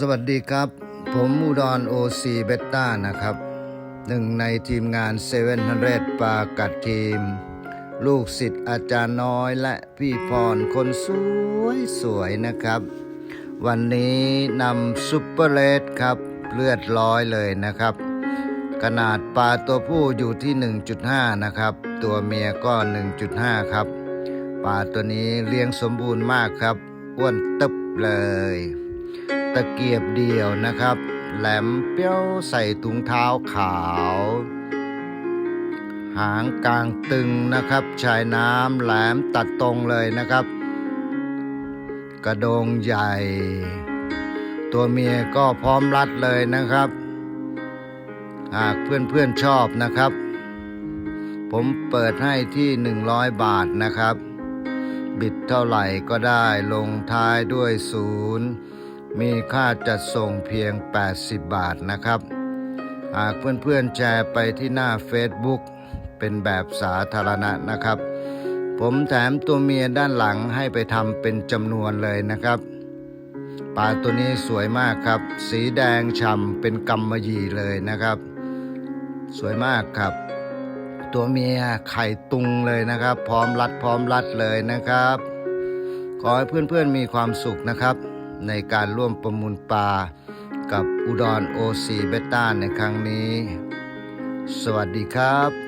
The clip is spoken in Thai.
สวัสดีครับ ผมอุดรโอซีเบต้านะครับ หนึ่งในทีมงานเซเว่นฮันเรปากัดทีม ลูกศิษย์อาจารย์น้อยและพี่พรคนสวยสวยๆนะครับ วันนี้นำซุปเปอร์เลดครับ เลือดร้อยเลยนะครับ ขนาดปลาตัวผู้อยู่ที่ 1.5 นะครับ ตัวเมียก็ 1.5 ครับปลาตัวนี้เลี้ยงสมบูรณ์มากครับอ้วนตึบเลย ตะเกียบเดียวนะครับ แหลมเปี้ยวใส่ถุงเท้าขาว หางกลางตึงนะครับ ชายน้ำแหลมตัดตรงเลยนะครับ กระโดงใหญ่ ตัวเมียก็พร้อมรัดเลยนะครับ หากเพื่อนๆชอบนะครับ ผมเปิดให้ที่ 100 บาทนะครับ บิดเท่าไหร่ก็ได้ลงท้ายด้วยศูนย์ มีค่าจัดส่งเพียง 80 บาทนะครับ หากเพื่อนๆแชร์ไปที่หน้า Facebook เป็นแบบสาธารณะนะครับ ผมแถมตัวเมียด้านหลังให้ไปทำเป็นจำนวนเลยนะครับปลาตัวนี้สวยมากครับ สีแดงฉ่ำเป็นกำมะหยี่เลยนะครับ สวยมากครับ ตัวเมียไข่ตุงเลยนะครับ พร้อมรัดพร้อมรัดเลยนะครับ ขอให้เพื่อนๆมีความสุขนะครับ ในการร่วมประมูลปลากับอุดรโอซีเบต้าในครั้งนี้ สวัสดีครับ